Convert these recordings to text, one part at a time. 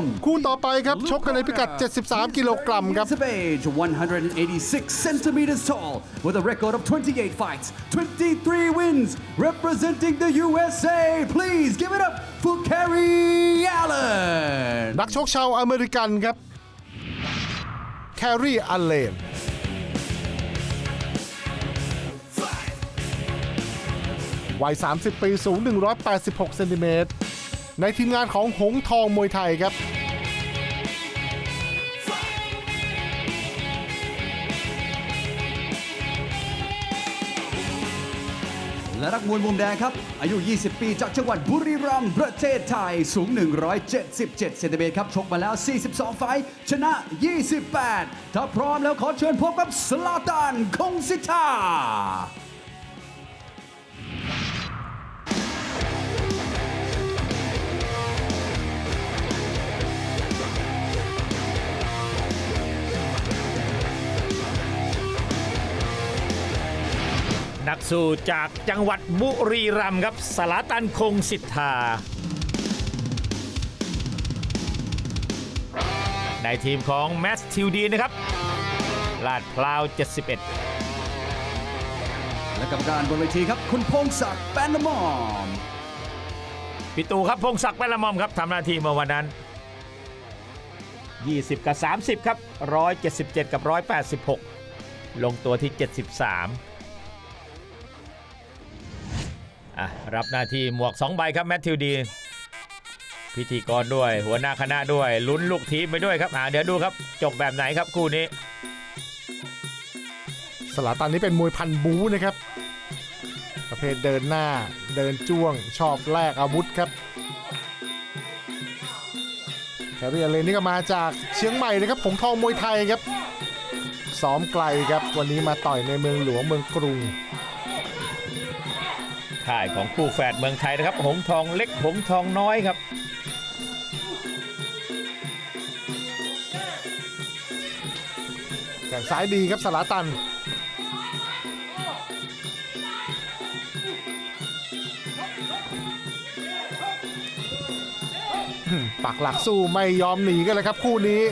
from คู่ต่อไปครับ ชกกันในพิกัด 73 กิโลกรัมครับ of age, 186 centimeters tall, with a record of 28 fights, 23 wins, representing the USA. Please give it up for Kerry Allen. นักชกชาวอเมริกันครับ แคร์รีอัลเลนวัย 30 ปี สูง 186 เซนติเมตร ในทีมงานของหงทองมวยไทยครับ นักมวยมุมแดงครับ อายุ 20 ปี จากจังหวัดบุรีรัมย์ประเทศไทย สูง 177 เซนติเมตรครับ ชกมาแล้ว 42 ไฟท์ชนะ 28 ถ้าพร้อมแล้วขอเชิญพบกับสลาตันคงสิทธา นักสู้จากจังหวัดบุรีรัมย์ครับสลาตันคงสิทธา ในทีมของแมสทิวดีนะครับ ลาดพร้าว 71 และกรรมการบนเวทีครับ คุณพงศักดิ์แปนมอมพี่ตูครับพงศักดิ์แปละมอมครับทำหน้าที่เมื่อวันนั้น 20 กับ 30 ครับ 177 กับ 186 ลงตัวที่ 73 อะรับหน้าที่หมวก 2 ใบครับแมทธิวดีพิธีกรด้วย หัวหน้าคณะด้วยลุ้นลูกทีมไปด้วยครับอ่าเดี๋ยวดูครับ จบแบบไหนครับคู่นี้ สลาตันนี้เป็นมวยพันบูนะครับ ประเภทเดินหน้าเดินจ้วง ชอบแลกอาวุธครับแคร์รีอัลเลนนี่ก็มาจากเชียงใหม่นะครับผงทองมวยไทยครับซ้อมไกลครับวันนี้มาต่อยในเมืองหลวงเมืองกรุง ค่ายของคู่แฝดเมืองไทยนะครับ หงทองเล็กหงทองน้อยครับ แข่งซ้ายดีครับสลาตัน ปักหลักสู้ไม่ยอมหนีกันเลยครับคู่นี้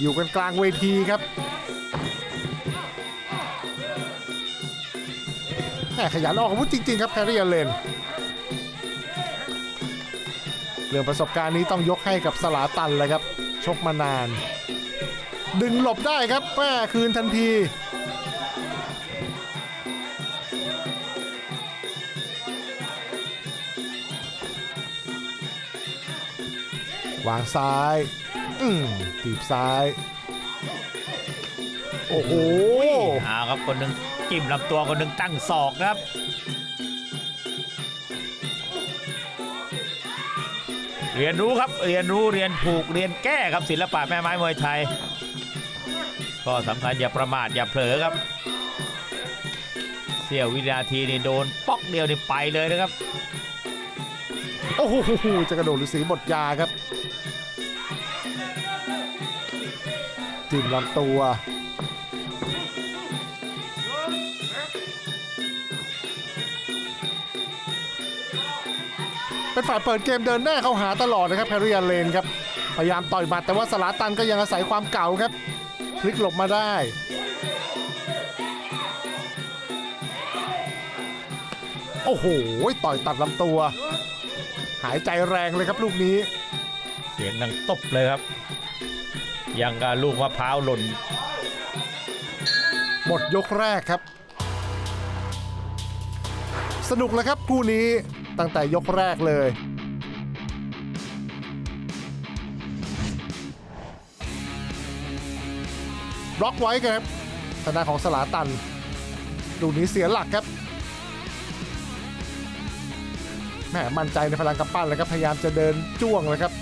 อยู่กันกลางเวทีครับ ม่ขยันออกอาวุธจริง ๆ ครับแคริเอเลนเรื่องประสบการณ์นี้ต้องยกให้กับสลาตันเลยครับ ชกมานาน ดึงหลบได้ครับแม่คืนทันทีวางซ้าย อืมตีบซ้าย โอ้โหเอาครับคนหนึ่ง จิ้มลำตัวคนหนึ่งตั้งศอกครับ เรียนรู้ครับเรียนรู้เรียนผูกเรียนแก้ครับศิลปะแม่ไม้มวยไทย ก็สำคัญอย่าประมาทอย่าเผลอครับ เสี้ยววินาทีนี่โดนป๊อกเดียวนี่ไปเลยนะครับโอ้โหจะกระโดดหรือสีบทยาครับจิ้มลำตัว เป็นฝ่ายเปิดเกมเดินหน้าเข้าหาตลอดนะครับแพริอันเลนครับพยายามต่อยหมัดแต่ว่าสลาตันก็ยังอาศัยความเก่าครับพลิกหลบมาได้โอ้โหต่อยตัดลำตัว หายใจแรงเลยครับลูกนี้ เสียงดังตบเลยครับยังกับลูกมะพร้าวหล่นหมดยกแรกครับ สนุกเลยครับคู่นี้ ตั้งแต่ยกแรกเลย บล็อกไว้ครับทางด้านของสลาตันดูนี้เสียหลักครับแหมมั่นใจในพลังกำปั้นเลยครับพยายามจะเดินจ้วงเลยครับ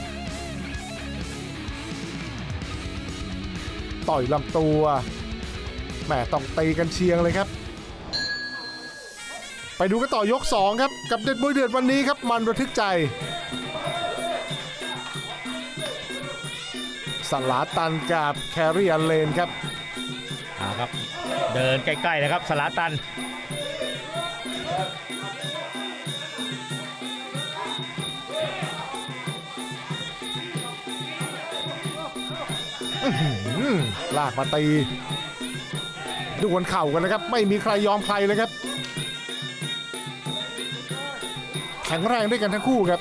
ต่อยลำตัวแหมต้องตีกันเชียงเลยครับ ไปดูกันต่อยก 2 ครับ กับเด็ดมวยเดือดวันนี้ครับ มันระทึกใจสลาตันกับแคริอันเลนครับเอาครับเดินใกล้ๆนะครับสลาตันอื้อหือลากมาตีดวลเข่ากันนะครับ ไม่มีใครยอมใครเลยครับ แข็งแรงด้วยกันทั้งคู่ครับ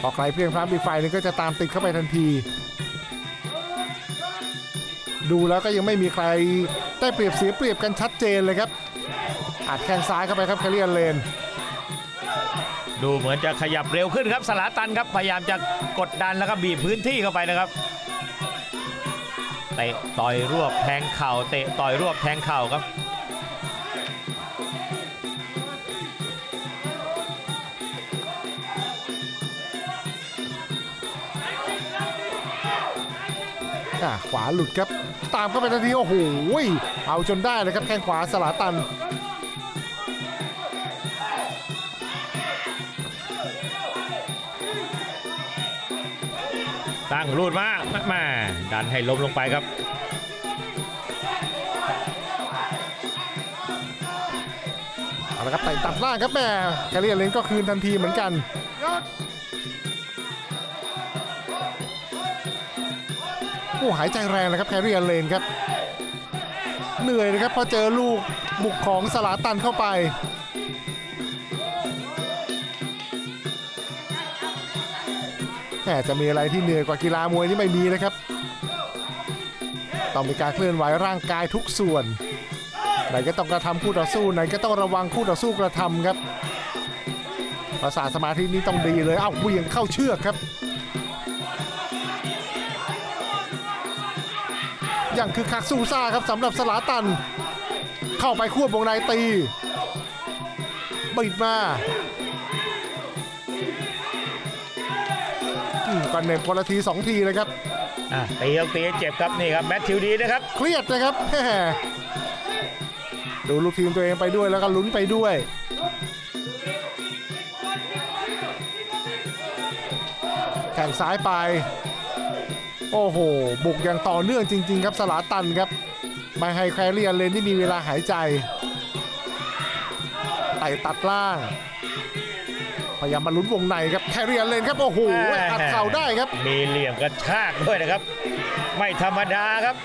พอใครเพลียงพร้ำอีกฝ่ายหนึงก็จะตามติดเข้าไปทันที ดูแล้วก็ยังไม่มีใครได้เปรียบเสียเปรียบกันชัดเจนเลยครับอัดแข้งซ้ายเข้าไปครับแคเรียนเลน ดูเหมือนจะขยับเร็วขึ้นครับสลาตันครับพยายามจะกดดันแล้วก็บีบพื้นที่เข้าไปนะครับเตะต่อยรวบแทงเข่าเตะต่อยรวบแทงเข่าครับ อะขวาหลุดครับ ตามเข้าไปทันทีโอ้โหเอาจนได้เลยครับแข้งขวาสลาตันตั้งรูดมาแม่ดันให้ล้มลงไปครับ เอาละครับไต่ตัดล่างครับแม่แคเรียนเลนก็คืนทันทีเหมือนกัน อ้หายใจแรงเลยครับแคเรียนเลนครับ เหนื่อยนะครับพอเจอลูกบุกของสลาตันเข้าไปแหมจะมีอะไรที่เหนื่อยกว่ากีฬามวยนี่ไม่มีนะครับ ต้องมีการเคลื่อนไหวร่างกายทุกส่วน ไหนก็ต้องกระทำคู่ต่อสู้ไหนก็ต้องระวังคู่ต่อสู้กระทำครับประสาทสมาธินี้ต้องดีเลย เอ้าเวียงเข้าเชือกครับ อย่างคือคักซูซ่าครับสำหรับสลาตัน เข้าไปควบวงในตีบิดมาอืมก็เหน็บคนละทีสองทีเลยครับอะตีเอาตีให้เจ็บครับนี่ครับแมทธิวดีนะครับ เครียดนะครับแหมดูลูกทีมตัวเองไปด้วยแล้วก็ลุ้นไปด้วยแข่งซ้ายไป โอ้โห บุกอย่างต่อเนื่องจริง ๆ ครับสลาตันครับไม่ให้แคเรียนเลนที่มีเวลาหายใจไต่ตัดล่างพยายามมาลุ้นวงในครับแคเรียนเลนครับโอ้โหอัดเข่าได้ครับ มีเหลี่ยมกระชากด้วยนะครับ ไม่ธรรมดาครับ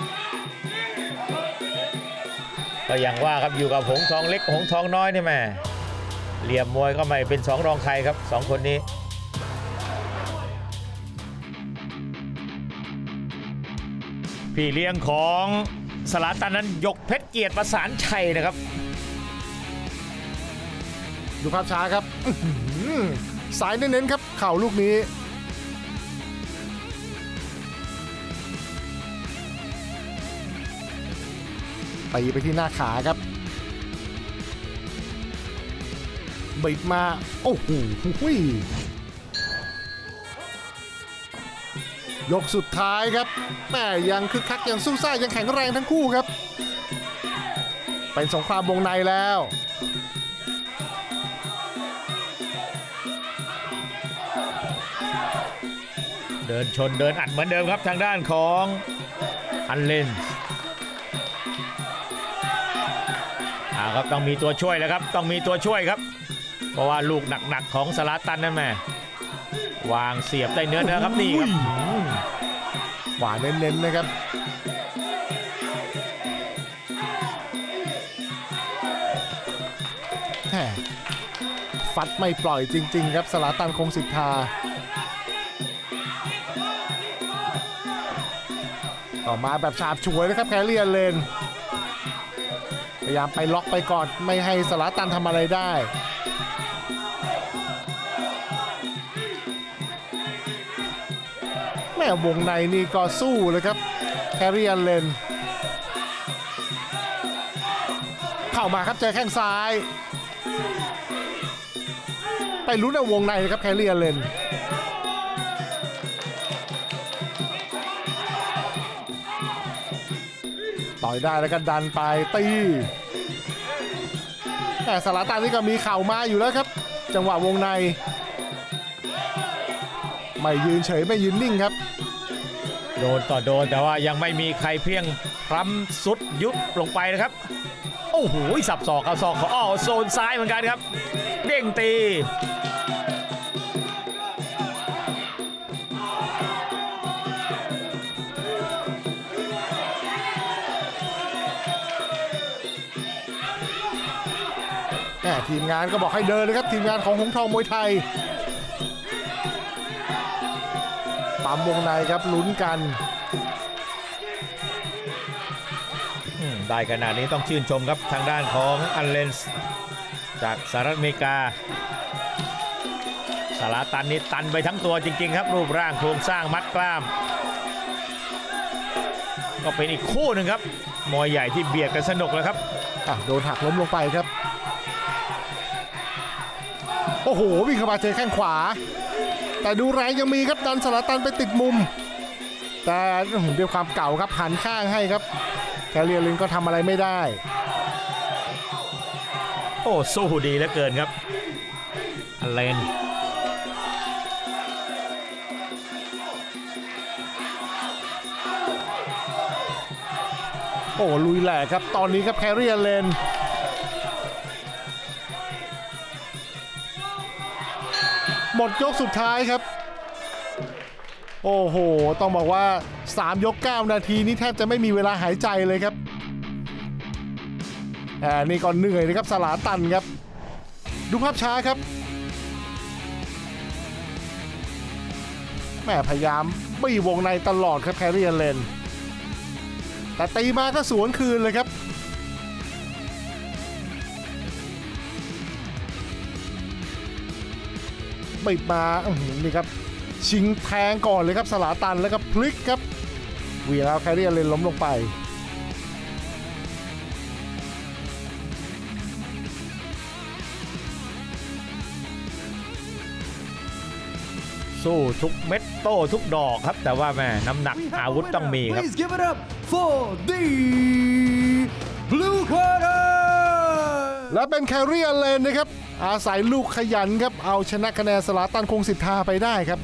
ก็อย่างว่าครับอยู่กับหงทองเล็กหงทองน้อยนี่แม่เหลี่ยมมวยก็ไม่เป็นสองรองใครครับสองคนนี้ พี่เลี้ยงของสลาตันนั้นยกเพชรเกียรติประสานชัยนะครับ ดูภาพช้าครับอื้อหือสายเน้นๆครับ เข่าลูกนี้ ตีไปที่หน้าขาครับ บิดมา โอ้โหหุย ยกสุดท้ายครับแม่ยังคึกคักยังสู้ซ่ายังแข็งแรงทั้งคู่ครับ เป็นสงครามวงในแล้ว เดินชนเดินอัดเหมือนเดิมครับทางด้านของอันเลนอ่าครับต้องมีตัวช่วยแล้วครับ ต้องมีตัวช่วยครับ เพราะว่าลูกหนักๆของสลาตันนั่นแม่วางเสียบได้เนื้อเนื้อครับนี่ครับ ขวาเน้นๆนะครับแหมฟัดไม่ปล่อยจริง ๆ ครับสลาตันคงสิทธา ต่อมาแบบฉาบฉวยนะครับแคเรียนเลน พยายามไปล็อกไปก่อนไม่ให้สลาตันทำอะไรได้ แม่วงในนี่ก็สู้เลยครับแคริอันเลนเข้ามาครับเจอแข้งซ้าย ไปลุ้นเอาวงในเลยครับแคริอันเลนต่อยได้แล้วก็ดันไปตีแต่สลาตันนี่ก็มีเข่ามาอยู่แล้วครับ จังหวะวงใน ไม่ยืนเฉยไม่ยืนนิ่งครับ โดนต่อโดนแต่ว่ายังไม่มีใครเพียงพรำสุดยุบลงไปนะครับ โอ้โหสับศอกเอาศอกเขาอ้อโซนซ้ายเหมือนกันครับ เด้งตี แม่ทีมงานก็บอกให้เดินเลยครับ ทีมงานของหงทองมวยไทย ปั๊มวงในครับลุ้นกันอืมได้ขนาดนี้ต้องชื่นชมครับทางด้านของอันเลนส์จากสหรัฐอเมริกาสาราตันนี่ตันไปทั้งตัวจริง ๆ ครับ รูปร่างโครงสร้างมัดกล้าม ก็เป็นอีกคู่หนึ่งครับ มวยใหญ่ที่เบียดกันสนุกแล้วครับอะโดนหักล้มลงไปครับ โอ้โห วิ่งเข้ามาเจอแข้งขวา แต่ดูแรงยังมีครับดันสารตันไปติดมุม แต่อื้อหือด้วยความเก่าครับหันข้างให้ครับแคเรียลินก็ทำอะไรไม่ได้ โอ้สู้ดีเหลือเกินครับอันเลนโอ้ลุยแหลกครับตอนนี้ครับแคเรียเลน หมดยกสุดท้ายครับ โอ้โห ต้องบอกว่า 3 ยก 9 นาทีนี่แทบจะไม่มีเวลาหายใจเลยครับอ่านี่ก่อนเหนื่อยนะครับสลาตันครับ ดูภาพช้าครับแม่พยายามบี้วงในตลอดครับแคเรียเลน แต่ตีมาก็สวนคืนเลยครับ บิดมาอื้อหือนี่ครับชิงแทงก่อนเลยครับสลาตันแล้วก็พลิกครับวีแล้วแคเรียเลนล้มลงไป สู้ทุกเม็ดโต้ทุกดอกครับ แต่ว่าแม่น้ำหนัก We have อา a วุธ winner. ต้องมีครับ Please give it up for the blue corner และเป็นแคเรียเลนนะครับ อาศัยลูกขยันครับ เอาชนะคะแนนสลาตันคงสิทธาไปได้ครับ